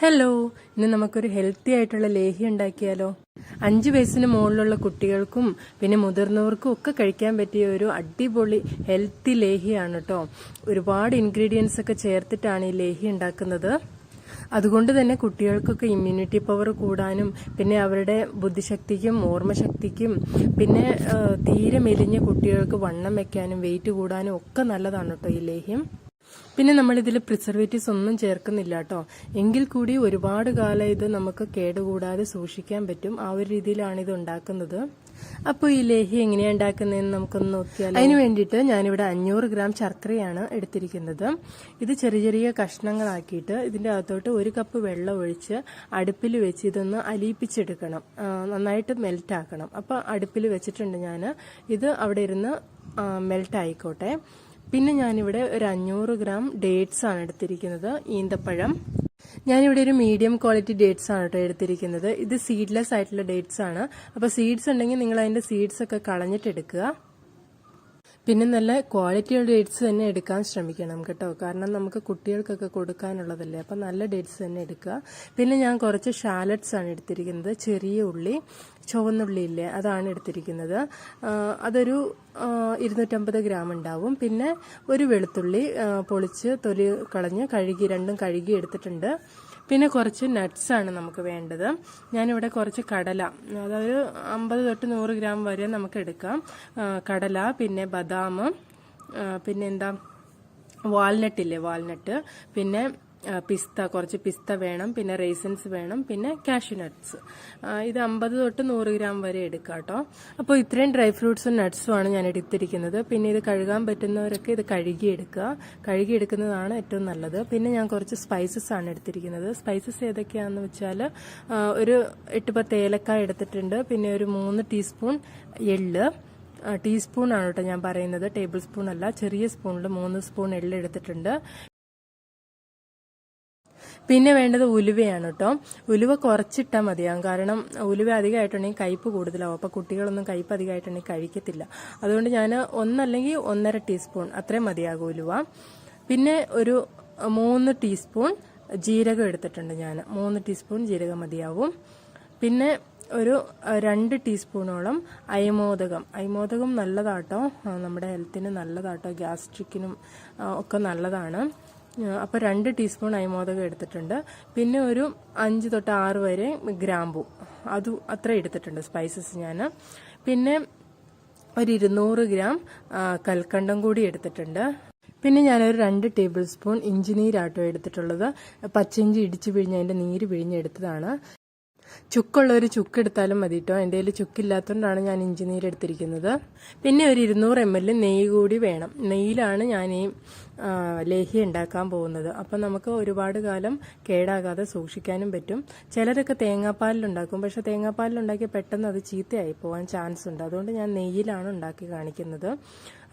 Hello ഇന്ന് നമുക്കൊരു healthy ആയിട്ടുള്ള ലേഹി ഉണ്ടാക്കിയാലോ? അഞ്ച് വയസ്സിന് മുകളിലുള്ള കുട്ടികൾക്കും പിന്നെ മുതിർന്നവർക്കും ഒക്കെ കഴിക്കാൻ പറ്റിയ ഒരു അടിപൊളി ഹെൽത്തി ലേഹിയാണ് കേട്ടോ ഒരുപാട് ഇൻഗ്രീഡിയൻസ് ഒക്കെ ചേർത്തിട്ടാണ് ഈ ലേഹി ഉണ്ടാക്കുന്നത്. അതുകൊണ്ട് തന്നെ കുട്ടികൾക്കൊക്കെ ഇമ്മ്യൂണിറ്റി പവർ കൂടാനും പിന്നെ അവരുടെ ബുദ്ധിശക്തിക്കും ഓർമ്മശക്തിക്കും പിന്നെ തീരെ മെലിഞ്ഞ കുട്ടികൾക്ക് വണ്ണം വെക്കാനും വെയിറ്റ് കൂടാനും ഒക്കെ നല്ലതാണ് കേട്ടോ ഈ ലേഹ്യം. പിന്നെ നമ്മൾ ഇതിൽ പ്രിസർവേറ്റീവ്സ് ഒന്നും ചേർക്കുന്നില്ല കേട്ടോ എങ്കിൽ കൂടി ഒരുപാട് കാലം ഇത് നമുക്ക് കേടുകൂടാതെ സൂക്ഷിക്കാൻ പറ്റും. ആ ഒരു രീതിയിലാണ് ഇത് ഉണ്ടാക്കുന്നത്. അപ്പോൾ ഈ ലേഹി എങ്ങനെയാണ് ഉണ്ടാക്കുന്നതെന്ന് നമുക്കൊന്ന് നോക്കിയാൽ അതിന് വേണ്ടിയിട്ട് ഞാനിവിടെ അഞ്ഞൂറ് ഗ്രാം ശർക്കരയാണ് എടുത്തിരിക്കുന്നത്. ഇത് ചെറിയ ചെറിയ കഷ്ണങ്ങളാക്കിയിട്ട് ഇതിന്റെ അകത്തോട്ട് ഒരു കപ്പ് വെള്ളം ഒഴിച്ച് അടുപ്പിൽ വെച്ച് ഇതൊന്ന് അലിയിപ്പിച്ചെടുക്കണം. നന്നായിട്ട് മെൽറ്റ് ആക്കണം. അപ്പോൾ അടുപ്പിൽ വെച്ചിട്ടുണ്ട് ഞാൻ ഇത് അവിടെ ഇരുന്ന് മെൽറ്റ് ആയിക്കോട്ടെ. പിന്നെ ഞാനിവിടെ ഒരു അഞ്ഞൂറ് ഗ്രാം ഡേറ്റ്സ് ആണ് എടുത്തിരിക്കുന്നത്. ഈന്തപ്പഴം. ഞാനിവിടെ ഒരു മീഡിയം ക്വാളിറ്റി ഡേറ്റ്സ് ആണ് കേട്ടോ എടുത്തിരിക്കുന്നത്. ഇത് സീഡ്ലെസ് ആയിട്ടുള്ള ഡേറ്റ്സ് ആണ്. അപ്പോൾ സീഡ്സ് ഉണ്ടെങ്കിൽ നിങ്ങൾ അതിന്റെ സീഡ്സ് ഒക്കെ കളഞ്ഞിട്ട് എടുക്കുക. പിന്നെ നല്ല ക്വാളിറ്റിയുള്ള ഡേറ്റ്സ് തന്നെ എടുക്കാൻ ശ്രമിക്കണം കേട്ടോ. കാരണം നമുക്ക് കുട്ടികൾക്കൊക്കെ കൊടുക്കാനുള്ളതല്ലേ. അപ്പം നല്ല ഡേറ്റ്സ് തന്നെ എടുക്കുക. പിന്നെ ഞാൻ കുറച്ച് ഷാലറ്റ്സ് ആണ് എടുത്തിരിക്കുന്നത്. ചെറിയ ഉള്ളി ചുവന്നുള്ളി ഇല്ലേ അതാണ് എടുത്തിരിക്കുന്നത്. അതൊരു ഇരുന്നൂറ്റമ്പത് ഗ്രാം ഉണ്ടാവും. പിന്നെ ഒരു വെളുത്തുള്ളി പൊളിച്ച് തൊലി കളഞ്ഞ് കഴുകി രണ്ടും കഴുകി എടുത്തിട്ടുണ്ട്. പിന്നെ കുറച്ച് നട്ട്സാണ് നമുക്ക് വേണ്ടത്. ഞാനിവിടെ കുറച്ച് കടല അതായത് അമ്പത് തൊട്ട് നൂറ് ഗ്രാം വരെ നമുക്ക് എടുക്കാം. കടല പിന്നെ ബദാം പിന്നെ എന്താ? വാൾനട്ട് ഇല്ലേ വാൾനട്ട് പിന്നെ പിസ്ത കുറച്ച് പിസ്ത വേണം പിന്നെ റേസൻസ് വേണം പിന്നെ കാഷ്യൂ നട്ട്സ് ഇത് അമ്പത് തൊട്ട് നൂറ് ഗ്രാം വരെ എടുക്കാം കേട്ടോ. അപ്പോൾ ഇത്രയും ഡ്രൈ ഫ്രൂട്ട്സും നട്ട്സും ആണ് ഞാൻ എടുത്തിരിക്കുന്നത്. പിന്നെ ഇത് കഴുകാൻ പറ്റുന്നവരൊക്കെ ഇത് കഴുകിയെടുക്കുക കഴുകിയെടുക്കുന്നതാണ് ഏറ്റവും നല്ലത്. പിന്നെ ഞാൻ കുറച്ച് സ്പൈസസ് ആണ് എടുത്തിരിക്കുന്നത്. സ്പൈസസ് ഏതൊക്കെയാണെന്ന് വെച്ചാൽ ഒരു എട്ട് പത്ത് ഏലക്കായ എടുത്തിട്ടുണ്ട്. പിന്നെ ഒരു മൂന്ന് ടീസ്പൂൺ എള്ള്. ആ, ടീസ്പൂൺ ആണ് കേട്ടോ ഞാൻ പറയുന്നത്. ടേബിൾ സ്പൂൺ അല്ല ചെറിയ സ്പൂണിൽ മൂന്ന് സ്പൂൺ എള്ള് എടുത്തിട്ടുണ്ട്. പിന്നെ വേണ്ടത് ഉലുവയാണ് കേട്ടോ ഉലുവ കുറച്ചിട്ടാൽ മതിയാകും കാരണം ഉലുവ അധികമായിട്ടുണ്ടെങ്കിൽ കയ്പ്പ് കൂടുതലാവും. അപ്പോൾ കുട്ടികളൊന്നും കയ്പ്പ് അധികമായിട്ടുണ്ടെങ്കിൽ കഴിക്കത്തില്ല. അതുകൊണ്ട് ഞാൻ ഒന്നല്ലെങ്കിൽ ഒന്നര ടീസ്പൂൺ അത്രയും മതിയാകും ഉലുവ. പിന്നെ ഒരു മൂന്ന് ടീസ്പൂൺ ജീരകം എടുത്തിട്ടുണ്ട് ഞാൻ മൂന്ന് ടീസ്പൂൺ ജീരകം മതിയാവും. പിന്നെ ഒരു രണ്ട് ടീസ്പൂണോളം അയമോദകം. അയമോദകം നല്ലതാട്ടോ. നമ്മുടെ ഹെൽത്തിന് നല്ലതാട്ടോ. ഗ്യാസ്ട്രിക്കിനും ഒക്കെ നല്ലതാണ്. അപ്പോൾ രണ്ട് ടീസ്പൂൺ അയമോദകം എടുത്തിട്ടുണ്ട്. പിന്നെ ഒരു അഞ്ച് തൊട്ട് ആറ് വരെ ഗ്രാമ്പു. അത് അത്ര എടുത്തിട്ടുണ്ട് സ്പൈസസ് ഞാൻ പിന്നെ ഒരു ഇരുന്നൂറ് ഗ്രാം കൽക്കണ്ടം കൂടി എടുത്തിട്ടുണ്ട്. പിന്നെ ഞാനൊരു രണ്ട് ടേബിൾ സ്പൂൺ ഇഞ്ചി നീരാട്ടോ എടുത്തിട്ടുള്ളത്. പച്ചിഞ്ചി ഇടിച്ചു പിഴിഞ്ഞ് അതിന്റെ നീര് പിഴിഞ്ഞെടുത്തതാണ് ചുക്കുള്ള ഒരു ചുക്ക് എടുത്താലും മതി കേട്ടോ എന്റെ കയ്യിൽ ചുക്കില്ലാത്തതുകൊണ്ടാണ് ഞാൻ ഇഞ്ചി നീര് എടുത്തിരിക്കുന്നത്. പിന്നെ ഒരു ഇരുന്നൂറ് എം എൽ നെയ്യ് കൂടി വേണം. നെയ്യിലാണ് ഞാൻ ഈ ലേഹി ഉണ്ടാക്കാൻ പോകുന്നത്. അപ്പം നമുക്ക് ഒരുപാട് കാലം കേടാകാതെ സൂക്ഷിക്കാനും പറ്റും. ചിലരൊക്കെ തേങ്ങാപ്പാലിലുണ്ടാക്കും പക്ഷെ തേങ്ങാപ്പാലിലുണ്ടാക്കി പെട്ടെന്ന് അത് ചീത്തയായി പോകാൻ ചാൻസ് ഉണ്ട്. അതുകൊണ്ട് ഞാൻ നെയ്യിലാണ് ഉണ്ടാക്കി കാണിക്കുന്നത്.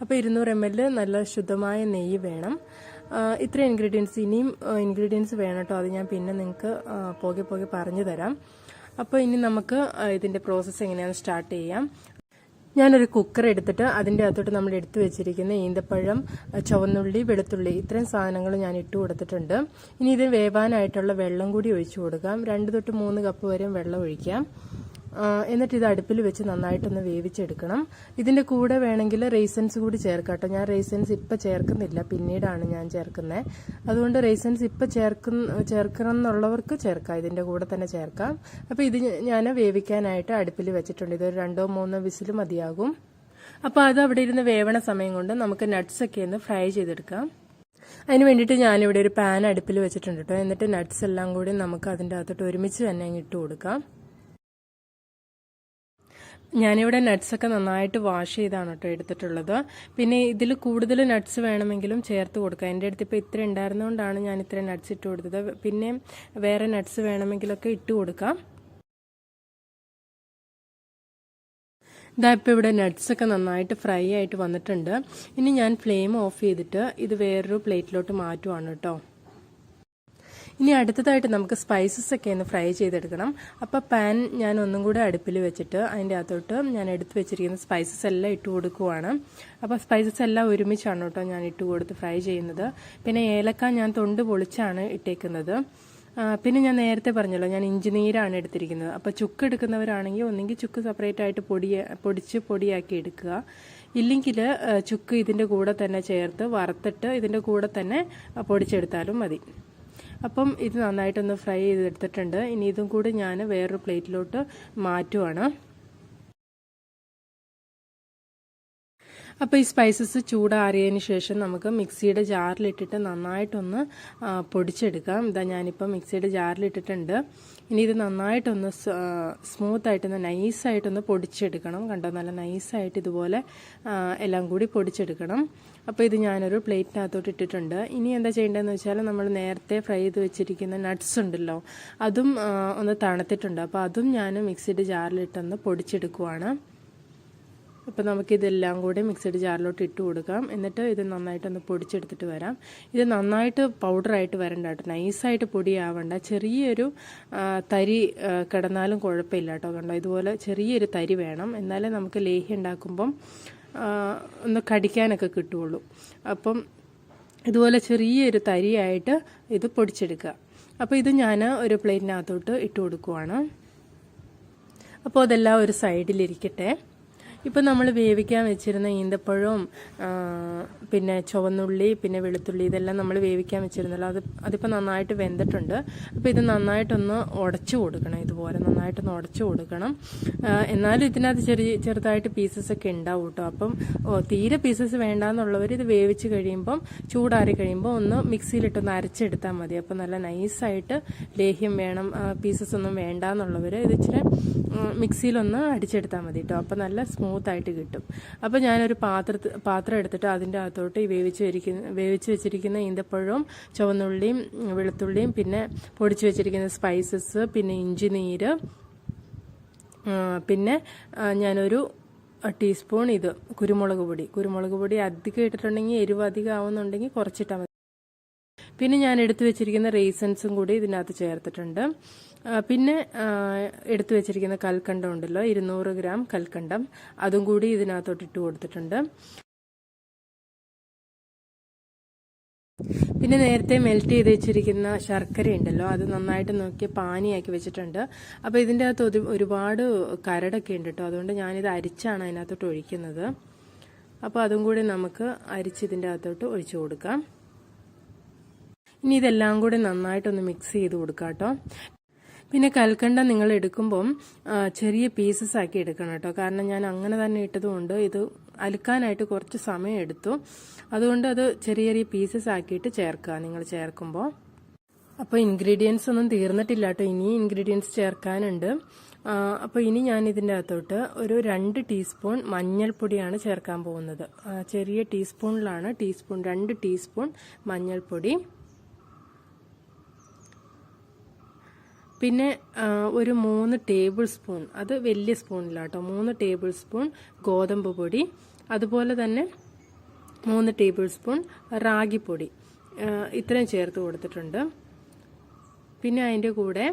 അപ്പോൾ ഇരുന്നൂറ് എം എൽ നല്ല ശുദ്ധമായ നെയ്യ് വേണം. ഇത്ര ഇൻഗ്രീഡിയൻസ് ഇനിയും ഇൻഗ്രീഡിയൻസ് വേണം അത് ഞാൻ പിന്നെ നിങ്ങൾക്ക് പോകെ പോകെ പറഞ്ഞു തരാം. അപ്പോൾ ഇനി നമുക്ക് ഇതിന്റെ പ്രോസസ്സ് എങ്ങനെയാണെന്ന് സ്റ്റാർട്ട് ചെയ്യാം. ഞാനൊരു കുക്കർ എടുത്തിട്ട് അതിന്റെ അകത്തോട്ട് നമ്മൾ എടുത്തു വെച്ചിരിക്കുന്ന ഈന്തപ്പഴം ചുവന്നുള്ളി വെളുത്തുള്ളി ഇത്രയും സാധനങ്ങൾ ഞാൻ ഇട്ടു കൊടുത്തിട്ടുണ്ട്. ഇനി ഇത് വേവാനായിട്ടുള്ള വെള്ളം കൂടി ഒഴിച്ചു കൊടുക്കാം. രണ്ട് തൊട്ട് മൂന്ന് കപ്പ് വരെയും വെള്ളം ഒഴിക്കാം. എന്നിട്ട് ഇത് അടുപ്പിൽ വെച്ച് നന്നായിട്ടൊന്ന് വേവിച്ചെടുക്കണം. ഇതിന്റെ കൂടെ വേണമെങ്കിൽ റേസൻസ് കൂടി ചേർക്കാട്ടോ. ഞാൻ റേസൻസ് ഇപ്പം ചേർക്കുന്നില്ല. പിന്നീടാണ് ഞാൻ ചേർക്കുന്നത് അതുകൊണ്ട് റേസൻസ് ഇപ്പം ചേർക്കുന്ന ചേർക്കണം എന്നുള്ളവർക്ക് ചേർക്കാം. ഇതിന്റെ കൂടെ തന്നെ ചേർക്കാം. അപ്പോൾ ഇത് ഞാൻ വേവിക്കാനായിട്ട് അടുപ്പിൽ വെച്ചിട്ടുണ്ട്. ഇതൊരു രണ്ടോ മൂന്നോ വിസിൽ മതിയാകും. അപ്പോൾ അത് അവിടെ ഇരുന്ന് വേവണ സമയം കൊണ്ട് നമുക്ക് നട്ട്സ് ഒക്കെ ഒന്ന് ഫ്രൈ ചെയ്തെടുക്കാം. അതിന് വേണ്ടിയിട്ട് ഞാനിവിടെ ഒരു പാൻ അടുപ്പിൽ വെച്ചിട്ടുണ്ട് കേട്ടോ എന്നിട്ട് നട്ട്സ് എല്ലാം കൂടി നമുക്ക് അതിന്റെ അകത്തോട്ട് ഒരുമിച്ച് തന്നെ ഇട്ട് കൊടുക്കാം. ഞാനിവിടെ നട്ട്സൊക്കെ നന്നായിട്ട് വാഷ് ചെയ്താണ് കേട്ടോ എടുത്തിട്ടുള്ളത്. പിന്നെ ഇതിൽ കൂടുതൽ നട്ട്സ് വേണമെങ്കിലും ചേർത്ത് കൊടുക്കാം. എന്റെ അടുത്ത് ഇപ്പോൾ ഇത്ര ഉണ്ടായിരുന്നതുകൊണ്ടാണ് ഞാൻ ഇത്ര നട്ട്സ് ഇട്ട് കൊടുത്തത്. പിന്നെ വേറെ നട്ട്സ് വേണമെങ്കിലൊക്കെ ഇട്ട് കൊടുക്കാം. ഇതാ ഇപ്പോൾ ഇവിടെ നട്ട്സൊക്കെ നന്നായിട്ട് ഫ്രൈ ആയിട്ട് വന്നിട്ടുണ്ട്. ഇനി ഞാൻ ഫ്ലെയിം ഓഫ് ചെയ്തിട്ട് ഇത് വേറൊരു പ്ലേറ്റിലോട്ട് മാറ്റുവാണ് കേട്ടോ ഇനി അടുത്തതായിട്ട് നമുക്ക് സ്പൈസസ് ഒക്കെ ഒന്ന് ഫ്രൈ ചെയ്തെടുക്കണം. അപ്പോൾ പാൻ ഞാൻ ഒന്നും കൂടെ അടുപ്പിൽ വെച്ചിട്ട് അതിന്റെ അകത്തോട്ട് ഞാൻ എടുത്ത് വെച്ചിരിക്കുന്ന സ്പൈസസ് എല്ലാം ഇട്ട് കൊടുക്കുവാണ്. അപ്പോൾ സ്പൈസസ് എല്ലാം ഒരുമിച്ചാണ് കേട്ടോ ഞാൻ ഇട്ട് കൊടുത്ത് ഫ്രൈ ചെയ്യുന്നത്. പിന്നെ ഏലക്ക ഞാൻ തൊണ്ട് പൊളിച്ചാണ് ഇട്ടേക്കുന്നത്. പിന്നെ ഞാൻ നേരത്തെ പറഞ്ഞല്ലോ ഞാൻ ഇഞ്ചി നീരാണ് എടുത്തിരിക്കുന്നത്. അപ്പോൾ ചുക്ക് എടുക്കുന്നവരാണെങ്കിൽ ഒന്നെങ്കിൽ ചുക്ക് സെപ്പറേറ്റ് ആയിട്ട് പൊടി പൊടിച്ച് പൊടിയാക്കി എടുക്കുക. ഇല്ലെങ്കിൽ ചുക്ക് ഇതിന്റെ കൂടെ തന്നെ ചേർത്ത് വറുത്തിട്ട് ഇതിന്റെ കൂടെ തന്നെ പൊടിച്ചെടുത്താലും മതി. അപ്പം ഇത് നന്നായിട്ടൊന്ന് ഫ്രൈ ചെയ്തെടുത്തിട്ടുണ്ട്. ഇനി ഇതും കൂടി ഞാൻ വേറൊരു പ്ലേറ്റിലോട്ട് മാറ്റുവാണ്. അപ്പോൾ ഈ സ്പൈസസ് ചൂടാറിയതിന് ശേഷം നമുക്ക് മിക്സിയുടെ ജാറിലിട്ടിട്ട് നന്നായിട്ടൊന്ന് പൊടിച്ചെടുക്കാം. ഇതാ ഞാനിപ്പോൾ മിക്സിയുടെ ജാറിലിട്ടിട്ടുണ്ട്. ഇനി ഇത് നന്നായിട്ടൊന്ന് സ്മൂത്തായിട്ടൊന്ന് നൈസായിട്ടൊന്ന് പൊടിച്ചെടുക്കണം. കണ്ടോ? നല്ല നൈസായിട്ട് ഇതുപോലെ എല്ലാം കൂടി പൊടിച്ചെടുക്കണം. അപ്പോൾ ഇത് ഞാനൊരു പ്ലേറ്റിനകത്തോട്ട് ഇട്ടിട്ടുണ്ട്. ഇനി എന്താ ചെയ്യേണ്ടതെന്ന് വെച്ചാൽ നമ്മൾ നേരത്തെ ഫ്രൈ ചെയ്ത് വെച്ചിരിക്കുന്ന നട്ട്സ് ഉണ്ടല്ലോ അതും ഒന്ന് തണുത്തിട്ടുണ്ട്. അപ്പോൾ അതും ഞാൻ മിക്സിയുടെ ജാറിലിട്ടൊന്ന് പൊടിച്ചെടുക്കുവാണ്. അപ്പോൾ നമുക്കിതെല്ലാം കൂടി മിക്സഡ് ജാറിലോട്ട് ഇട്ട് കൊടുക്കാം. എന്നിട്ട് ഇത് നന്നായിട്ടൊന്ന് പൊടിച്ചെടുത്തിട്ട് വരാം. ഇത് നന്നായിട്ട് പൗഡറായിട്ട് വരണ്ട കേട്ടോ. നൈസായിട്ട് പൊടിയാവണ്ട. ചെറിയൊരു തരി കിടന്നാലും കുഴപ്പമില്ല കേട്ടോ. കണ്ടോ? ഇതുപോലെ ചെറിയൊരു തരി വേണം. എന്നാലേ നമുക്ക് ലേഹി ഉണ്ടാക്കുമ്പം ഒന്ന് കടിക്കാനൊക്കെ കിട്ടുള്ളൂ. അപ്പം ഇതുപോലെ ചെറിയൊരു തരിയായിട്ട് ഇത് പൊടിച്ചെടുക്കുക. അപ്പോൾ ഇത് ഞാൻ ഒരു പ്ലേറ്റിനകത്തോട്ട് ഇട്ട് കൊടുക്കുവാണ്. അപ്പോൾ അതെല്ലാം ഒരു സൈഡിലിരിക്കട്ടെ ഇപ്പം നമ്മൾ വേവിക്കാൻ വെച്ചിരുന്ന ഈന്തപ്പഴവും പിന്നെ ചുവന്നുള്ളി പിന്നെ വെളുത്തുള്ളി ഇതെല്ലാം നമ്മൾ വേവിക്കാൻ വെച്ചിരുന്നല്ലോ. അത് അതിപ്പോൾ നന്നായിട്ട് വെന്തിട്ടുണ്ട്. അപ്പോൾ ഇത് നന്നായിട്ടൊന്ന് ഉടച്ചു കൊടുക്കണം. ഇതുപോലെ നന്നായിട്ടൊന്ന് ഉടച്ചു കൊടുക്കണം. എന്നാലും ഇതിനകത്ത് ചെറിയ ചെറുതായിട്ട് പീസസ് ഒക്കെ ഉണ്ടാവും കേട്ടോ. അപ്പം തീരെ പീസസ് വേണ്ടാന്നുള്ളവർ ഇത് വേവിച്ച് കഴിയുമ്പം ചൂടാറി കഴിയുമ്പോൾ ഒന്ന് മിക്സിയിലിട്ടൊന്ന് അരച്ചെടുത്താൽ മതി. അപ്പോൾ നല്ല നൈസായിട്ട് ലേഹ്യം വേണം. പീസസ് ഒന്നും വേണ്ടാന്നുള്ളവർ ഇത് ഇച്ചിരി മിക്സിയിലൊന്ന് അടിച്ചെടുത്താൽ മതി കേട്ടോ. അപ്പോൾ നല്ല സ്മൂത്ത് ആയിട്ട് കിട്ടും. അപ്പോൾ ഞാനൊരു പാത്ര പാത്രം എടുത്തിട്ട് അതിന്റെ അകത്തോട്ട് ഈ വേവിച്ച് വെച്ചിരിക്കുന്ന വേവിച്ച് വെച്ചിരിക്കുന്ന ഈന്തപ്പഴവും ചുവന്നുള്ളിയും വെളുത്തുള്ളിയും പിന്നെ പൊടിച്ച് വെച്ചിരിക്കുന്ന സ്പൈസസ് പിന്നെ ഇഞ്ചി നീര് പിന്നെ ഞാനൊരു ടീസ്പൂൺ ഇത് കുരുമുളക് പൊടി. കുരുമുളക് പൊടി അധികം ഇട്ടിട്ടുണ്ടെങ്കിൽ എരിവ് അധികം ആവുന്നുണ്ടെങ്കിൽ കുറച്ചിട്ടാൽ മതി. പിന്നെ ഞാൻ എടുത്തു വെച്ചിരിക്കുന്ന റീസൺസും കൂടി ഇതിനകത്ത് ചേർത്തിട്ടുണ്ട്. പിന്നെ എടുത്തു വെച്ചിരിക്കുന്ന കൽക്കണ്ടം ഉണ്ടല്ലോ ഇരുന്നൂറ് ഗ്രാം കൽക്കണ്ടം. അതും കൂടി ഇതിനകത്തോട്ട് ഇട്ട് കൊടുത്തിട്ടുണ്ട്. പിന്നെ നേരത്തെ മെൽറ്റ് ചെയ്ത് വെച്ചിരിക്കുന്ന ശർക്കര ഉണ്ടല്ലോ അത് നന്നായിട്ട് നോക്കി പാനിയാക്കി വെച്ചിട്ടുണ്ട്. അപ്പോൾ ഇതിന്റെ അകത്ത് ഒരു- ഒരുപാട് കരടൊക്കെ ഉണ്ട് കേട്ടോ അതുകൊണ്ട് ഞാനിത് അരിച്ചാണ് അതിനകത്തോട്ട് ഒഴിക്കുന്നത്. അപ്പോൾ അതും കൂടി നമുക്ക് അരിച്ച് ഇതിന്റെ അകത്തോട്ട് ഒഴിച്ചു കൊടുക്കാം. ഇനി ഇതെല്ലാം കൂടി നന്നായിട്ടൊന്ന് മിക്സ് ചെയ്ത് കൊടുക്കാം കേട്ടോ പിന്നെ കൽക്കണ്ട നിങ്ങൾ എടുക്കുമ്പം ചെറിയ പീസസ് ആക്കി എടുക്കണം കേട്ടോ. കാരണം ഞാൻ അങ്ങനെ തന്നെ ഇട്ടതുകൊണ്ട് ഇത് അലുക്കാനായിട്ട് കുറച്ച് സമയം എടുത്തു. അതുകൊണ്ട് അത് ചെറിയ ചെറിയ പീസസ് ആക്കിയിട്ട് ചേർക്കുക നിങ്ങൾ ചേർക്കുമ്പോൾ അപ്പോൾ ഇൻഗ്രീഡിയൻസ് ഒന്നും തീർന്നിട്ടില്ല കേട്ടോ. ഇനി ഇൻഗ്രീഡിയൻസ് ചേർക്കാനുണ്ട്. അപ്പോൾ ഇനി ഞാൻ ഇതിന്റെ അകത്തോട്ട് ഒരു രണ്ട് ടീസ്പൂൺ മഞ്ഞൾപ്പൊടിയാണ് ചേർക്കാൻ പോകുന്നത്. ചെറിയ ടീസ്പൂണിലാണ് ടീസ്പൂൺ രണ്ട് ടീസ്പൂൺ മഞ്ഞൾപ്പൊടി. പിന്നെ ഒരു മൂന്ന് ടേബിൾ സ്പൂൺ അത് വലിയ സ്പൂണിലാട്ടോ. മൂന്ന് ടേബിൾ സ്പൂൺ ഗോതമ്പ് പൊടി അതുപോലെ തന്നെ മൂന്ന് ടേബിൾ സ്പൂൺ റാഗിപ്പൊടി ഇത്രയും ചേർത്ത് കൊടുത്തിട്ടുണ്ട്. പിന്നെ അതിന്റെ കൂടെ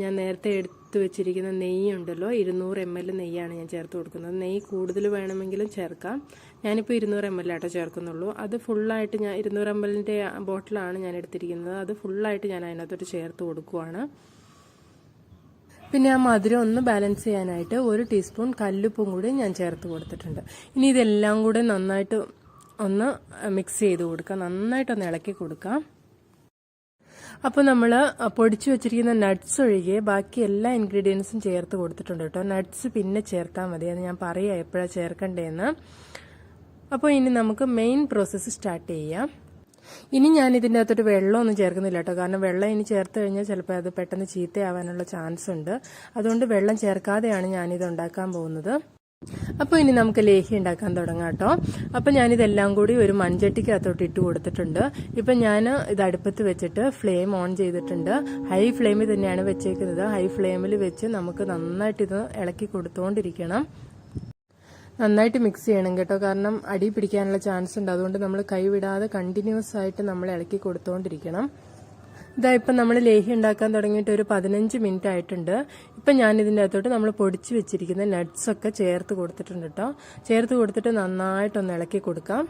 ഞാൻ നേരത്തെ എടുത്തു വെച്ചിരിക്കുന്ന നെയ്യ് ഉണ്ടല്ലോ ഇരുന്നൂറ് എം എൽ നെയ്യാണ് ഞാൻ ചേർത്ത് കൊടുക്കുന്നത്. നെയ്യ് കൂടുതൽ വേണമെങ്കിലും ചേർക്കാം. ഞാനിപ്പോൾ ഇരുന്നൂറ് എം എൽ ആട്ടോ ചേർക്കുന്നുള്ളൂ. അത് ഫുള്ളായിട്ട് ഞാൻ ഇരുന്നൂറ് എം എല്ലിന്റെ ബോട്ടിലാണ് ഞാൻ എടുത്തിരിക്കുന്നത്. അത് ഫുള്ളായിട്ട് ഞാൻ അതിനകത്തോട്ട് ചേർത്ത് കൊടുക്കുവാണ്. പിന്നെ ആ മധുരം ഒന്ന് ബാലൻസ് ചെയ്യാനായിട്ട് ഒരു ടീസ്പൂൺ കല്ലുപ്പും കൂടി ഞാൻ ചേർത്ത് കൊടുത്തിട്ടുണ്ട്. ഇനി ഇതെല്ലാം കൂടെ നന്നായിട്ട് ഒന്ന് മിക്സ് ചെയ്ത് കൊടുക്കാം. നന്നായിട്ടൊന്ന് ഇളക്കി കൊടുക്കാം. അപ്പോൾ നമ്മൾ പൊടിച്ചു വെച്ചിരിക്കുന്ന നട്ട്സ് ഒഴികെ ബാക്കി എല്ലാ ഇൻഗ്രീഡിയൻസും ചേർത്ത് കൊടുത്തിട്ടുണ്ട് കേട്ടോ. നട്ട്സ് പിന്നെ ചേർത്താൽ മതി. അത് ഞാൻ പറയാം എപ്പോഴാണ് ചേർക്കണ്ടേന്ന്. അപ്പോൾ ഇനി നമുക്ക് മെയിൻ പ്രോസസ്സ് സ്റ്റാർട്ട് ചെയ്യാം. ഇനി ഞാൻ ഇതിന്റെ അകത്തൊരു വെള്ളമൊന്നും ചേർക്കുന്നില്ല കേട്ടോ. കാരണം വെള്ളം ഇനി ചേർത്ത് കഴിഞ്ഞാൽ ചിലപ്പോൾ അത് പെട്ടെന്ന് ചീത്തയാവാനുള്ള ചാൻസ് ഉണ്ട്. അതുകൊണ്ട് വെള്ളം ചേർക്കാതെയാണ് ഞാനിത് ഉണ്ടാക്കാൻ പോകുന്നത്. അപ്പോൾ ഇനി നമുക്ക് ലേഹി ഉണ്ടാക്കാൻ തുടങ്ങാം കേട്ടോ. അപ്പോൾ ഞാനിതെല്ലാം കൂടി ഒരു മൺചട്ടിക്കകത്തോട്ട് ഇട്ട് കൊടുത്തിട്ടുണ്ട്. ഇപ്പം ഞാൻ ഇത് അടുപ്പത്ത് വെച്ചിട്ട് ഫ്ലെയിം ഓൺ ചെയ്തിട്ടുണ്ട്. ഹൈ ഫ്ലെയിമിൽ തന്നെയാണ് വെച്ചേക്കുന്നത്. ഹൈ ഫ്ലെയിമിൽ വെച്ച് നമുക്ക് നന്നായിട്ട് ഇളക്കി കൊടുത്തുകൊണ്ടിരിക്കണം നന്നായിട്ട് മിക്സ് ചെയ്യണം കേട്ടോ. കാരണം അടി പിടിക്കാനുള്ള ചാൻസ് ഉണ്ട്. അതുകൊണ്ട് നമ്മൾ കൈവിടാതെ കണ്ടിന്യൂസ് ആയിട്ട് നമ്മൾ ഇളക്കി കൊടുത്തുകൊണ്ടിരിക്കണം ഇതാ ഇപ്പം നമ്മൾ ലേഹി ഉണ്ടാക്കാൻ തുടങ്ങിയിട്ട് ഒരു പതിനഞ്ച് മിനിറ്റ് ആയിട്ടുണ്ട്. ഇപ്പം ഞാൻ ഇതിന്റെ അകത്തോട്ട് നമ്മൾ പൊടിച്ച് വെച്ചിരിക്കുന്ന നട്ട്സൊക്കെ ചേർത്ത് കൊടുത്തിട്ടുണ്ട് കേട്ടോ. ചേർത്ത് കൊടുത്തിട്ട് നന്നായിട്ടൊന്ന് ഇളക്കി കൊടുക്കാം.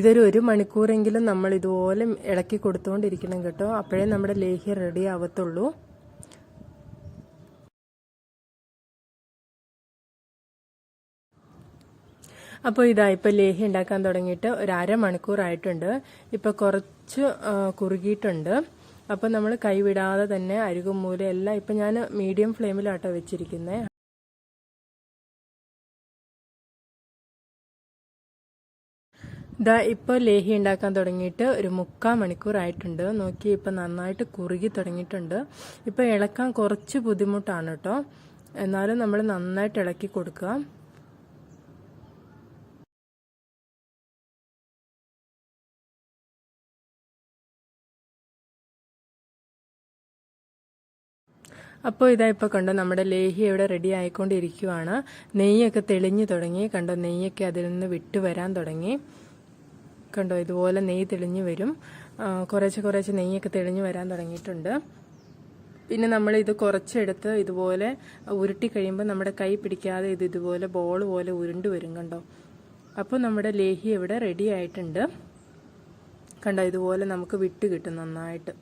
ഇതൊരു ഒരു മണിക്കൂറെങ്കിലും നമ്മൾ ഇതുപോലെ ഇളക്കി കൊടുത്തുകൊണ്ടിരിക്കണം കേട്ടോ. അപ്പോഴേ നമ്മുടെ ലേഹി റെഡി ആവത്തുള്ളൂ. അപ്പോൾ ഇതാ ഇപ്പോൾ ലേഹി ഉണ്ടാക്കാൻ തുടങ്ങിയിട്ട് ഒരു അരമണിക്കൂറായിട്ടുണ്ട് ഇപ്പോൾ കുറച്ച് കുറുകിയിട്ടുണ്ട്. അപ്പോൾ നമ്മൾ കൈവിടാതെ തന്നെ അരികും മൂലയെല്ലാം ഇപ്പം ഞാൻ മീഡിയം ഫ്ലെയിമിലാട്ടോ വെച്ചിരിക്കുന്നത് ഇതാ ഇപ്പോൾ ലേഹി ഉണ്ടാക്കാൻ തുടങ്ങിയിട്ട് ഒരു മുക്കാൽ മണിക്കൂറായിട്ടുണ്ട് നോക്കി ഇപ്പം നന്നായിട്ട് കുറുകി തുടങ്ങിയിട്ടുണ്ട്. ഇപ്പം ഇളക്കാൻ കുറച്ച് ബുദ്ധിമുട്ടാണ് കേട്ടോ എന്നാലും നമ്മൾ നന്നായിട്ട് ഇളക്കി കൊടുക്കുക. അപ്പോൾ ഇതാ ഇപ്പോൾ കണ്ടോ നമ്മുടെ ലേഹി ഇവിടെ റെഡി ആയിക്കൊണ്ടിരിക്കുവാണ്. നെയ്യൊക്കെ തെളിഞ്ഞു തുടങ്ങി. കണ്ടോ നെയ്യൊക്കെ അതിൽ നിന്ന് വിട്ടു വരാൻ തുടങ്ങി. കണ്ടോ ഇതുപോലെ നെയ്യ് തെളിഞ്ഞു വരും. കുറേശ്ശെ കുറേശ്ശെ നെയ്യൊക്കെ തെളിഞ്ഞു വരാൻ തുടങ്ങിയിട്ടുണ്ട്. പിന്നെ നമ്മൾ ഇത് കുറച്ചെടുത്ത് ഇതുപോലെ ഉരുട്ടി കഴിയുമ്പോൾ നമ്മുടെ കൈ പിടിക്കാതെ ഇത് ഇതുപോലെ ബോൾ പോലെ ഉരുണ്ട് വരും കണ്ടോ. അപ്പോൾ നമ്മുടെ ലേഹി ഇവിടെ റെഡി ആയിട്ടുണ്ട്. കണ്ടോ ഇതുപോലെ നമുക്ക് വിട്ട് കിട്ടും നന്നായിട്ട്.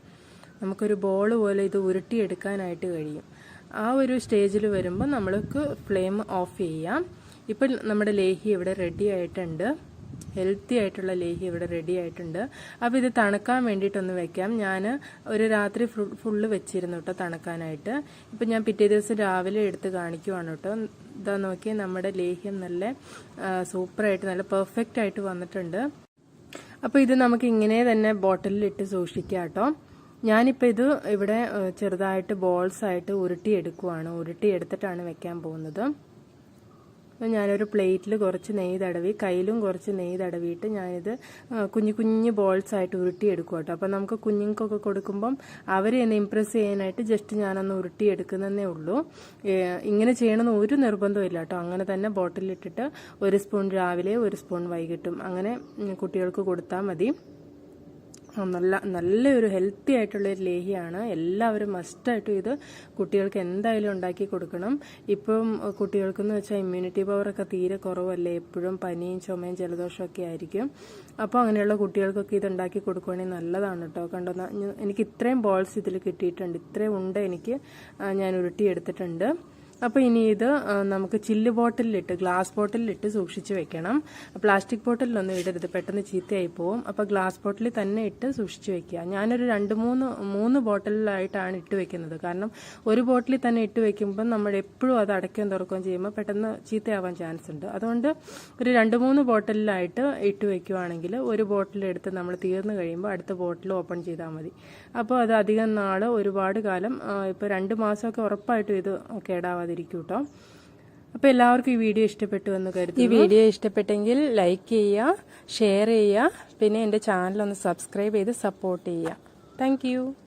നമുക്കൊരു ബോൾ പോലെ ഇത് ഉരുട്ടിയെടുക്കാനായിട്ട് കഴിയും. ആ ഒരു സ്റ്റേജിൽ വരുമ്പോൾ നമ്മൾക്ക് ഫ്ലെയിം ഓഫ് ചെയ്യാം. ഇപ്പം നമ്മുടെ ലേഹി ഇവിടെ റെഡി ആയിട്ടുണ്ട്. ഹെൽത്തി ആയിട്ടുള്ള ലേഹി ഇവിടെ റെഡി ആയിട്ടുണ്ട്. അപ്പോൾ ഇത് തണുക്കാൻ വേണ്ടിയിട്ടൊന്ന് വെക്കാം. ഞാൻ ഒരു രാത്രി ഫുള്ള് വെച്ചിരുന്നു കേട്ടോ തണുക്കാനായിട്ട്. ഇപ്പം ഞാൻ പിറ്റേ ദിവസം രാവിലെ എടുത്ത് കാണിക്കുവാണ് കേട്ടോ ഇതാ നോക്കി നമ്മുടെ ലേഹ്യം നല്ല സൂപ്പറായിട്ട് നല്ല പെർഫെക്റ്റ് ആയിട്ട് വന്നിട്ടുണ്ട്. അപ്പോൾ ഇത് നമുക്ക് ഇങ്ങനെ തന്നെ ബോട്ടിലിൽ ഇട്ട് സൂക്ഷിക്കാം കേട്ടോ ഞാനിപ്പോൾ ഇത് ഇവിടെ ചെറുതായിട്ട് ബോൾസ് ആയിട്ട് ഉരുട്ടി എടുക്കുവാണ് ഉരുട്ടി എടുത്തിട്ടാണ് വെക്കാൻ പോകുന്നത്. ഞാനൊരു പ്ലേറ്റിൽ കുറച്ച് നെയ്യ് തടവി കയ്യിലും കുറച്ച് നെയ്യ് തടവിയിട്ട് ഞാനിത് കുഞ്ഞു കുഞ്ഞു ബോൾസ് ആയിട്ട് ഉരുട്ടി എടുക്കും കേട്ടോ അപ്പോൾ നമുക്ക് കുഞ്ഞുങ്ങൾക്കൊക്കെ കൊടുക്കുമ്പം അവരെ എന്നെ ഇമ്പ്രസ് ചെയ്യാനായിട്ട് ജസ്റ്റ് ഞാനൊന്ന് ഉരുട്ടി എടുക്കുന്നതേ ഉള്ളൂ ഇങ്ങനെ ചെയ്യണമെന്ന് ഒരു നിർബന്ധവും ഇല്ല കേട്ടോ അങ്ങനെ തന്നെ ബോട്ടിലിട്ടിട്ട് ഒരു സ്പൂൺ രാവിലെ ഒരു സ്പൂൺ വൈകിട്ടും. അങ്ങനെ കുട്ടികൾക്ക് കൊടുത്താൽ മതി. നല്ല നല്ലൊരു ഹെൽത്തി ആയിട്ടുള്ള ഒരു ലേഹിയാണ്. എല്ലാവരും മസ്റ്റായിട്ടും ഇത് കുട്ടികൾക്ക് എന്തായാലും ഉണ്ടാക്കി കൊടുക്കണം. ഇപ്പം കുട്ടികൾക്ക് കുട്ടികൾക്കെന്ന് വെച്ചാൽ ഇമ്മ്യൂണിറ്റി പവറൊക്കെ തീരെ കുറവല്ലേ? എപ്പോഴും പനിയും ചുമയും ജലദോഷമൊക്കെ ആയിരിക്കും. അപ്പോൾ അങ്ങനെയുള്ള കുട്ടികൾക്കൊക്കെ ഇത് ഉണ്ടാക്കി കൊടുക്കുകയാണെങ്കിൽ നല്ലതാണ് കേട്ടോ കണ്ടോ എനിക്ക് ഇത്രയും ബോൾസ് ഇതിൽ കിട്ടിയിട്ടുണ്ട്. ഇത്രയും ഉണ്ട് എനിക്ക്. ഞാൻ ഉരുട്ടിയെടുത്തിട്ടുണ്ട്. അപ്പോൾ ഇനി ഇത് നമുക്ക് ചില്ല് ബോട്ടിലിട്ട് ഗ്ലാസ് ബോട്ടിലിട്ട് സൂക്ഷിച്ച് വെക്കണം. പ്ലാസ്റ്റിക് ബോട്ടിലൊന്നും ഇടരുത്. പെട്ടെന്ന് ചീത്തയായി പോവും. അപ്പോൾ ഗ്ലാസ് ബോട്ടിലിൽ തന്നെ ഇട്ട് സൂക്ഷിച്ച് വെക്കുക. ഞാനൊരു രണ്ട് മൂന്ന് മൂന്ന് ബോട്ടിലായിട്ടാണ് ഇട്ട് വെക്കുന്നത്. കാരണം ഒരു ബോട്ടിലിൽ തന്നെ ഇട്ട് വെക്കുമ്പോൾ നമ്മൾ എപ്പോഴും അത് അടയ്ക്കുകയും തുറക്കുകയും ചെയ്യുമ്പോൾ പെട്ടെന്ന് ചീത്തയാവാൻ ചാൻസ് ഉണ്ട്. അതുകൊണ്ട് ഒരു രണ്ട് മൂന്ന് ബോട്ടിലായിട്ട് ഇട്ട് വെക്കുവാണെങ്കിൽ ഒരു ബോട്ടിലെടുത്ത് നമ്മൾ തീർന്നു കഴിയുമ്പോൾ അടുത്ത ബോട്ടിൽ ഓപ്പൺ ചെയ്താൽ മതി. അപ്പോൾ അത് അധികം നാൾ ഒരുപാട് കാലം ഇപ്പോൾ രണ്ട് മാസമൊക്കെ ഉറപ്പായിട്ടും ഇത് കേടാവാതിരിക്കും കേട്ടോ അപ്പോൾ എല്ലാവർക്കും ഈ വീഡിയോ ഇഷ്ടപ്പെട്ടു എന്ന് കരുതി ഈ വീഡിയോ ഇഷ്ടപ്പെട്ടെങ്കിൽ ലൈക്ക് ചെയ്യുക ഷെയർ ചെയ്യുക പിന്നെ എന്റെ ചാനൽ ഒന്ന് സബ്സ്ക്രൈബ് ചെയ്ത് സപ്പോർട്ട് ചെയ്യുക. താങ്ക്